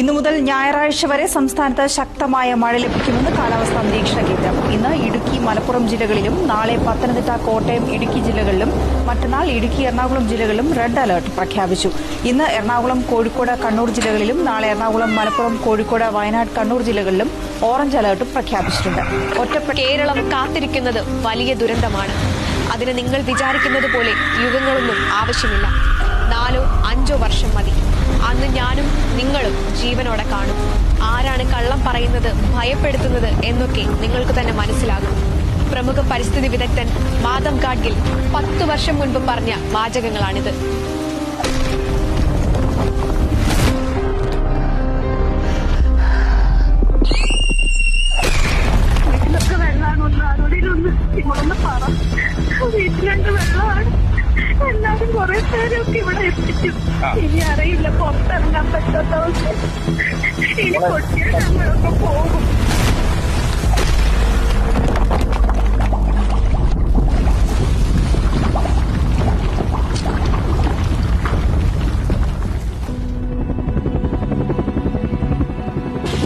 ഇന്നു മുതൽ ഞായറാഴ്ച വരെ സംസ്ഥാനത്ത് ശക്തമായ മഴ ലഭിക്കുമെന്ന് കാലാവസ്ഥാ നിരീക്ഷണ കേന്ദ്രം. ഇന്ന് ഇടുക്കി മലപ്പുറം ജില്ലകളിലും നാളെ പത്തനംതിട്ട കോട്ടയം ഇടുക്കി ജില്ലകളിലും മറ്റന്നാൾ ഇടുക്കി എറണാകുളം ജില്ലകളിലും റെഡ് അലർട്ട് പ്രഖ്യാപിച്ചു. ഇന്ന് എറണാകുളം കോഴിക്കോട് കണ്ണൂർ ജില്ലകളിലും നാളെ എറണാകുളം മലപ്പുറം കോഴിക്കോട് വയനാട് കണ്ണൂർ ജില്ലകളിലും ഓറഞ്ച് അലർട്ട് പ്രഖ്യാപിച്ചിട്ടുണ്ട്. ഒറ്റപ്പെട്ട കേരളം കാത്തിരിക്കുന്നത് വലിയ ദുരന്തമാണ്. അതിന് നിങ്ങൾ വിചാരിക്കുന്നത് പോലെ യുഗങ്ങളൊന്നും ആവശ്യമില്ല. നാലോ അഞ്ചോ വർഷം അന്ന് ഞാനും നിങ്ങളും ജീവനോടെ കാണും. ആരാണ് കള്ളം പറയുന്നത് ഭയപ്പെടുത്തുന്നത് എന്നൊക്കെ നിങ്ങൾക്ക് തന്നെ മനസ്സിലാകും. പ്രമുഖ പരിസ്ഥിതി വിദഗ്ധൻ മാധവ് ഗാഡ്ഗിൽ പത്തു വർഷം മുൻപ് പറഞ്ഞ വാചകങ്ങളാണിത്. വീട്ടിലുണ്ട് കുറെ പേരൊക്കെ ഇവിടെ എത്തിച്ചു. ഇനി അറിയില്ല പുറത്തിറങ്ങാൻ പറ്റാത്തവർക്ക് ഇനി ഞങ്ങളൊക്കെ പോകും.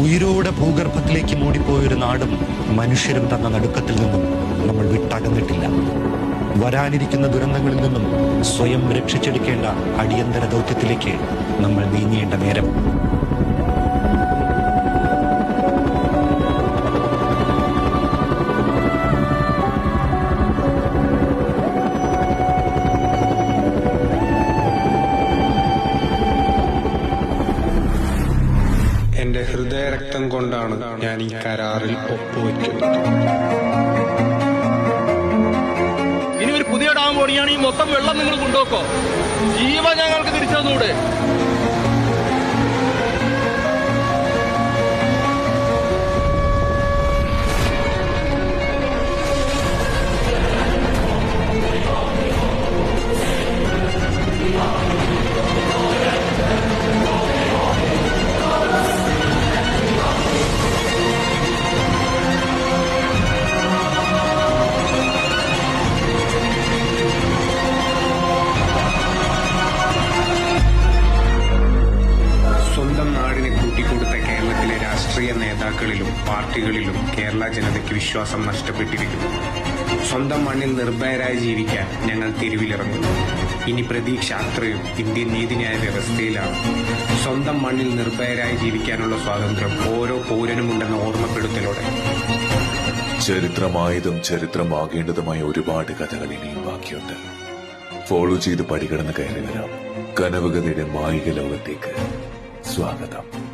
ഉയരോടെ ഭൂഗർഭത്തിലേക്ക് മൂടിപ്പോയൊരു നാടും മനുഷ്യരും തന്ന നടുക്കത്തിൽ നിന്നും നമ്മൾ വിട്ടകന്നിട്ടില്ല. വരാനിരിക്കുന്ന ദുരന്തങ്ങളിൽ നിന്നും സ്വയം രക്ഷിച്ചെടുക്കേണ്ട അടിയന്തര ദൗത്യത്തിലേക്ക് നമ്മൾ നീങ്ങേണ്ട നേരം. എന്റെ ഹൃദയരക്തം കൊണ്ടാണ് ഞാൻ ഈ കരാറിൽ ഒരു പുതിയ ഡാം പണിയാണെങ്കിൽ മൊത്തം വെള്ളം നിങ്ങൾ കൊണ്ടുപോക്കോ? ജീവ ഞങ്ങൾക്ക് തിരിച്ചു തന്നൂടെ. രാഷ്ട്രീയ നേതാക്കളിലും പാർട്ടികളിലും കേരള ജനതയ്ക്ക് വിശ്വാസം നഷ്ടപ്പെട്ടിരിക്കുന്നു. സ്വന്തം മണ്ണിൽ നിർഭയരായി ജീവിക്കാൻ ഞങ്ങൾ തെരുവിലിറങ്ങുന്നു ഇനി പ്രതീക്ഷ അത്രയും ഇന്ത്യൻ നീതിന്യായ വ്യവസ്ഥയിലാണ് സ്വന്തം മണ്ണിൽ നിർഭയരായി ജീവിക്കാനുള്ള സ്വാതന്ത്ര്യം ഓരോ പൗരനുമുണ്ടെന്ന ഓർമ്മപ്പെടുത്തലോടെ. ചരിത്രമായതും ചരിത്രമാകേണ്ടതുമായ ഒരുപാട് കഥകൾ ഇനിയും ബാക്കിയുണ്ട്. ഫോളോ ചെയ്ത് പടികടന്ന് കയറി വരാം. കനവുകഥയുടെ മായിക ലോകത്തേക്ക് സ്വാഗതം.